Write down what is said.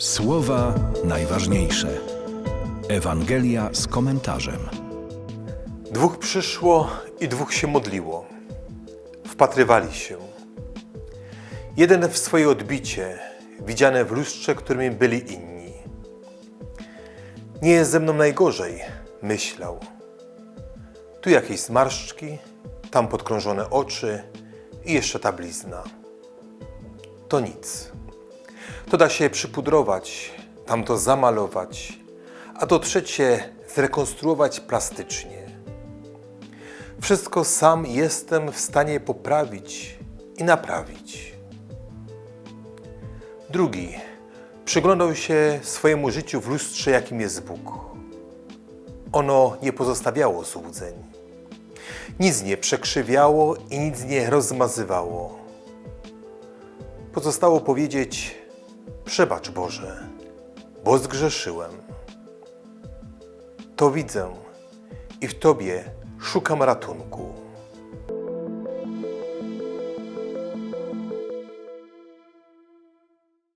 Słowa najważniejsze. Ewangelia z komentarzem. Dwóch przyszło i dwóch się modliło. Wpatrywali się. Jeden w swoje odbicie, widziane w lustrze, którymi byli inni. Nie jest ze mną najgorzej, myślał. Tu jakieś zmarszczki, tam podkrążone oczy i jeszcze ta blizna. To nic. To da się przypudrować, tamto zamalować, a to trzecie zrekonstruować plastycznie. Wszystko sam jestem w stanie poprawić i naprawić. Drugi przyglądał się swojemu życiu w lustrze, jakim jest Bóg. Ono nie pozostawiało złudzeń. Nic nie przekrzywiało i nic nie rozmazywało. Pozostało powiedzieć: Przebacz Boże, bo zgrzeszyłem. To widzę i w Tobie szukam ratunku.